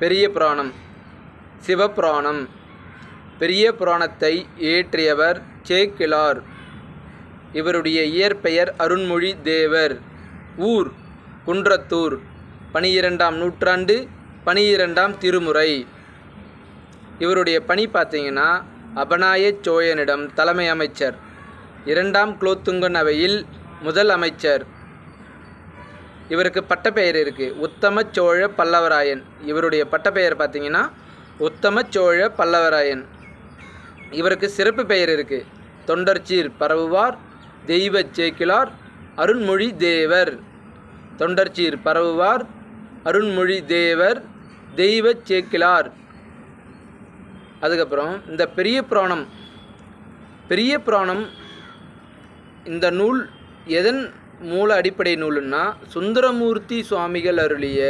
பெரிய புராணம். சிவபுராணம். பெரிய புராணத்தை இயற்றியவர் சேக்கிழார். இவருடைய இயற்பெயர் அருண்மொழி தேவர். ஊர் குன்றத்தூர். பனிரெண்டாம் நூற்றாண்டு பனிரெண்டாம் திருமுறை. இவருடைய பணி பார்த்தீங்கன்னா அபநாய சோழனிடம் தலைமை அமைச்சர். இரண்டாம் குலோத்துங்கன் அவையில் முதல் அமைச்சர். இவருக்கு பட்டப்பெயர் இருக்குது உத்தம சோழ பல்லவராயன். இவருடைய பட்டப்பெயர் பார்த்தீங்கன்னா உத்தம சோழ பல்லவராயன். இவருக்கு சிறப்பு பெயர் இருக்குது தொண்டர்ச்சீர் பரவுவார் தெய்வ சேக்கிலார் அருண்மொழி தேவர். தொண்டர்ச்சீர் பரவுவார் அருண்மொழி தேவர் தெய்வ சேக்கிலார் அதுக்கப்புறம் இந்த பெரிய புராணம். பெரிய புராணம் இந்த நூல் எதன் மூல அடிப்படை நூலுன்னா சுந்தரமூர்த்தி சுவாமிகள் அருளிய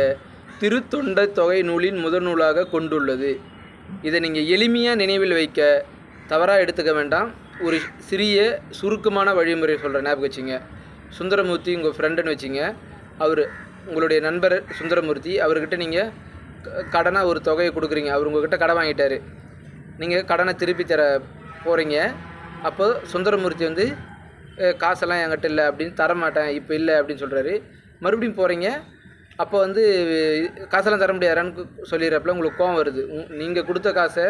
திருத்தொண்ட தொகை நூலின் முதல் நூலாக கொண்டுள்ளது. இதை நீங்கள் எளிமையாக நினைவில் வைக்க தவறாக எடுத்துக்க வேண்டாம். ஒரு சிறிய சுருக்கமான வழிமுறை சொல்கிறேன் ஞாபகம் வச்சுங்க. சுந்தரமூர்த்தி உங்கள் ஃப்ரெண்டுன்னு வச்சுங்க. அவர் உங்களுடைய நண்பர் சுந்தரமூர்த்தி அவர்கிட்ட நீங்கள் கடனாக ஒரு தொகையை கொடுக்குறீங்க. அவர் உங்கள்கிட்ட கடன் வாங்கிட்டார். நீங்கள் கடனை திருப்பி தர போகிறீங்க அப்போது சுந்தரமூர்த்தி வந்து காசெல்லாம் என்கிட்ட இல்லை அப்படின்னு தரமாட்டேன் இப்போ இல்லை அப்படின்னு சொல்கிறாரு மறுபடியும் போகிறீங்க அப்போ வந்து காசெல்லாம் தர முடியாதான்னு சொல்லிடுறப்பல உங்களுக்கு கோவம் வருது. நீங்கள் கொடுத்த காசை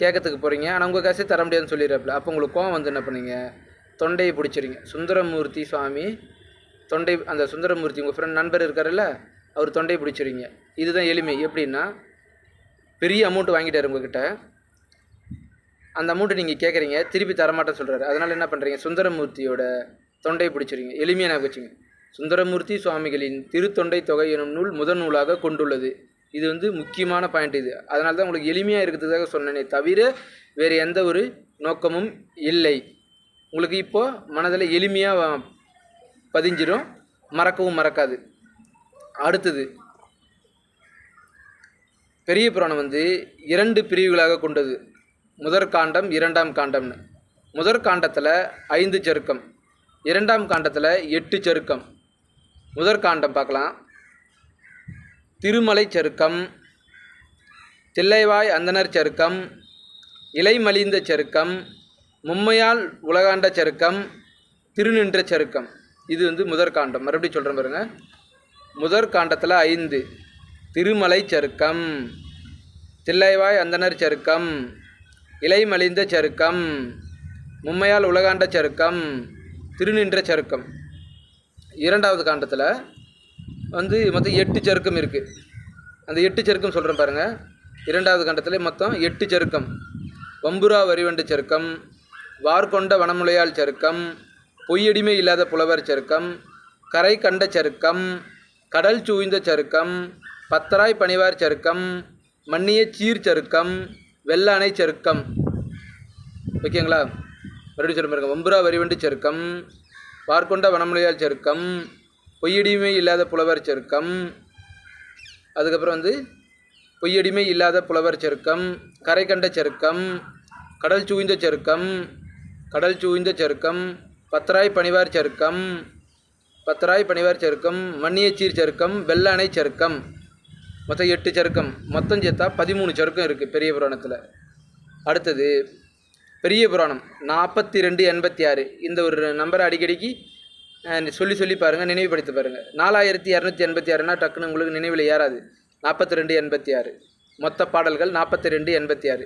கேட்கறதுக்கு போகிறீங்க ஆனால் உங்கள் காசே தர முடியாதுன்னு சொல்லிடுறப்பல. அப்போ உங்களுக்கு கோவம் வந்து என்ன பண்ணீங்க? தொண்டையை பிடிச்சிருங்க. சுந்தரமூர்த்தி சுவாமி தொண்டை அந்த சுந்தரமூர்த்தி உங்கள் ஃப்ரெண்ட் நண்பர் இருக்காருல்ல அவர் தொண்டையை பிடிச்சிருங்க. இதுதான் எளிமை. எப்படின்னா பெரிய அமௌண்ட் வாங்கிட்டார் உங்ககிட்ட. அந்த அமௌண்ட்டை நீங்கள் கேட்குறீங்க திருப்பி தரமாட்டேன்னு சொல்கிறாரு அதனால் என்ன பண்ணுறீங்க சுந்தரமூர்த்தியோட தொண்டை பிடிச்சிருங்க. எளிமையாக நான் வச்சுங்க. சுந்தரமூர்த்தி சுவாமிகளின் திருத்தொண்டை தொகை எனும் நூல் முதல் நூலாக கொண்டுள்ளது. இது வந்து முக்கியமான பாயிண்ட் இது. அதனால தான் உங்களுக்கு எளிமையாக இருக்கிறதுக்காக சொன்னேனே தவிர வேறு எந்த ஒரு நோக்கமும் இல்லை. உங்களுக்கு இப்போது மனதில் எளிமையாக பதிஞ்சிடும் மறக்கவும் மறக்காது. அடுத்தது பெரிய புராணம் வந்து இரண்டு பிரிவுகளாக கொண்டது. முதற் காண்டம் இரண்டாம் காண்டம்னு. முதற் காண்டத்தில் ஐந்து சருக்கம் இரண்டாம் காண்டத்தில் எட்டு சருக்கம் முதற் காண்டம் பார்க்கலாம். திருமலை சருக்கம் தில்லைவாய் அந்தனர் சருக்கம் இலைமலிந்த சருக்கம் மும்மையால் உலகாண்ட சருக்கம் திருநின்ற சருக்கம் இது வந்து முதற் காண்டம். மறுபடியும் சொல்கிறேன் பாருங்க. முதற் காண்டத்தில் ஐந்து. திருமலை சருக்கம் தில்லைவாய் அந்தனர் சருக்கம் இலைமலிந்த சருக்கம் மும்மையால் உலகாண்ட சருக்கம் திருநின்ற சருக்கம். இரண்டாவது காண்டத்தில் வந்து மொத்தம் எட்டு சருக்கம் இருக்குது அந்த எட்டு சருக்கம் சொல்கிறேன் பாருங்கள் இரண்டாவது காண்டத்தில் மொத்தம் எட்டு சருக்கம். வம்புரா வரிவண்டு சருக்கம் வார்கொண்ட வனமுலையால் சருக்கம் பொய்யடிமை இல்லாத புலவர் சருக்கம் கரை கண்ட சருக்கம் கடல் சூய்ந்த சருக்கம் பத்தராய் பணிவார் சருக்கம் மன்னிய சீர் சருக்கம் வெள்ள அணை சருக்கம். ஓகேங்களா? மறுபடியும் சொல்ல பாருங்க. வம்புரா வரிவண்டு சருக்கம். பார்க்கொண்ட வனமுலையால் சருக்கம். பொய்யடிமை இல்லாத புலவர் சருக்கம். அதுக்கப்புறம் வந்து பொய்யடிமை இல்லாத புலவர் சருக்கம். கரை கண்ட சருக்கம். கடல் சூய்ந்த சருக்கம். கடல் சூய்ந்த சருக்கம். பத்தராய் பணிவார் சருக்கம். பத்தராய் பணிவார் சருக்கம். மன்னியச்சீர் சருக்கம். வெள்ளானை சருக்கம். மொத்தம் எட்டு சருக்கம். மொத்தம் சேர்த்தா பதிமூணு சருக்கம் இருக்குது பெரிய புராணத்தில். அடுத்தது பெரிய புராணம் நாற்பத்தி ரெண்டு எண்பத்தி ஆறு இந்த ஒரு நம்பரை அடிக்கடிக்கு சொல்லி சொல்லி பாருங்கள் நினைவுபடுத்தி பாருங்கள் நாலாயிரத்தி இரநூத்தி எண்பத்தி ஆறுனா டக்குன்னு உங்களுக்கு நினைவில் ஏறாது. நாற்பத்தி ரெண்டு எண்பத்தி ஆறு மொத்த பாடல்கள் நாற்பத்தி ரெண்டு எண்பத்தி ஆறு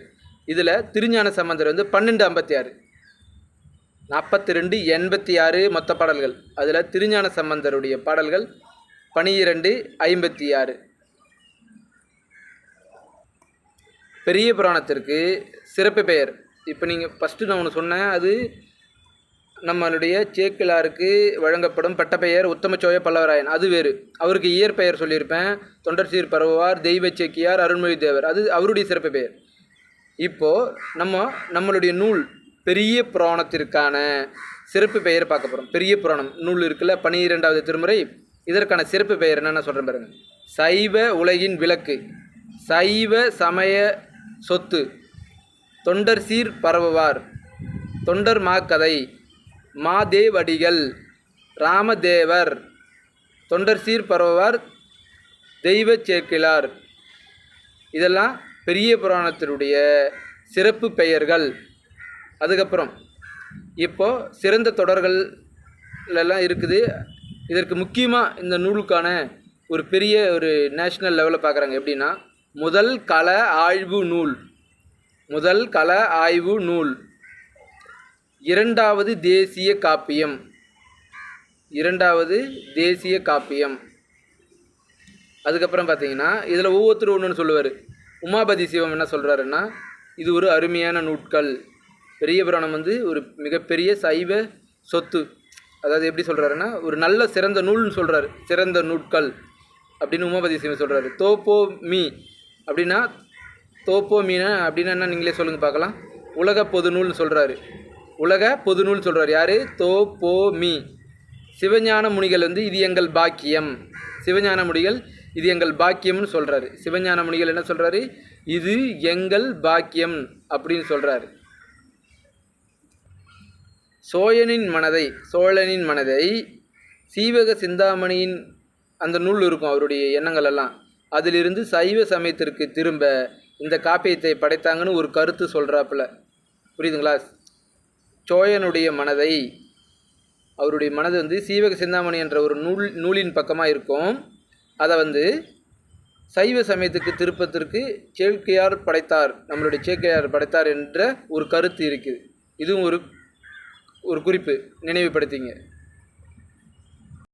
இதில் திருஞான சம்பந்தர் வந்து பன்னெண்டு ஐம்பத்தி ஆறு நாற்பத்தி ரெண்டு எண்பத்தி ஆறு மொத்த பாடல்கள். அதில் திருஞான சம்பந்தருடைய பாடல்கள் பனிரெண்டு ஐம்பத்தி ஆறு பெரிய புராணத்திற்கு சிறப்பு பெயர். இப்போ நீங்கள் ஃபஸ்ட்டு நான் ஒன்று சொன்னேன் அது நம்மளுடைய சேக்கிலாருக்கு வழங்கப்படும் பட்டப்பெயர் உத்தமச்சோய பல்லவராயன். அது வேறு. அவருக்கு இயற்பெயர் சொல்லியிருப்பேன். தொண்டர் சீர் பரவுவார் தெய்வ சேக்கியார் அருள்மொழி தேவர். அது அவருடைய சிறப்பு பெயர். இப்போது நம்ம நம்மளுடைய நூல் பெரிய புராணத்திற்கான சிறப்பு பெயர் பார்க்க போகிறோம் பெரிய புராணம். நூல் இருக்குல்ல பனிரெண்டாவது திருமுறை. இதற்கான சிறப்பு பெயர் என்னென்ன சொல்கிறேன் பாருங்கள் சைவ உலகின் விளக்கு. சைவ சமய சொத்து. தொண்டர் சீர் பரவுவார். தொண்டர் மாக்கதை. மாதேவடிகள். ராமதேவர். தொண்டர் சீர் பரவுவார். தெய்வ சேர்க்கிலார். இதெல்லாம் பெரிய புராணத்தினுடைய சிறப்பு பெயர்கள். அதுக்கப்புறம் இப்போது சிறந்த தொடர்களெல்லாம் இருக்குது. இதற்கு முக்கியமாக இந்த நூலுக்கான ஒரு பெரிய ஒரு நேஷ்னல் லெவலில் பார்க்குறாங்க. எப்படின்னா முதல் கள ஆய்வு நூல். முதல் கள ஆய்வு நூல். இரண்டாவது தேசிய காப்பியம். இரண்டாவது தேசிய காப்பியம். அதுக்கப்புறம் பார்த்தீங்கன்னா இதில் ஒவ்வொருத்தரும் ஒன்றுன்னு சொல்லுவார். உமாபதி சிவம் என்ன சொல்கிறாருன்னா இது ஒரு அருமையான நூட்கள். பெரிய புராணம் வந்து ஒரு மிகப்பெரிய சைவ சொத்து. அதாவது எப்படி சொல்கிறாருன்னா ஒரு நல்ல சிறந்த நூல்னு சொல்கிறாரு சிறந்த நூட்கள் அப்படின்னு உமாபதி சிவம் சொல்கிறாரு தோப்போ மீ. அப்படின்னா தோப்போ மீன அப்படின்னா என்ன? நீங்களே சொல்லுங்கள் பார்க்கலாம். உலக பொது நூல்னு சொல்கிறாரு உலக பொது நூல் சொல்கிறார் யார்? தோப்போ மீ. சிவஞான முனிகள் வந்து இது எங்கள் பாக்கியம். சிவஞான முனிகள் இது எங்கள் பாக்கியம்னு சொல்கிறாரு சிவஞான முனிகள் என்ன சொல்கிறாரு இது எங்கள் பாக்கியம் அப்படின்னு சொல்கிறாரு சோழனின் மனதை சோழனின் மனதை சீவக சிந்தாமணியின் அந்த நூல் இருக்கும் அவருடைய எண்ணங்கள் எல்லாம். அதிலிருந்து சைவ சமயத்திற்கு திரும்ப இந்த காப்பியத்தை படைத்தாங்கன்னு ஒரு கருத்து சொல்கிறாப்புல புரியுதுங்களா? சோழனுடைய மனதை அவருடைய மனது வந்து சீவக சிந்தாமணி என்ற ஒரு நூல் நூலின் பக்கமாக இருக்கும். அதை வந்து சைவ சமயத்துக்கு திருப்பத்திற்கு சேக்கியார் படைத்தார் நம்மளுடைய சேக்கியார் படைத்தார் என்ற ஒரு கருத்து இருக்குது. இதுவும் ஒரு ஒரு குறிப்பு நினைவுபடுத்திங்க.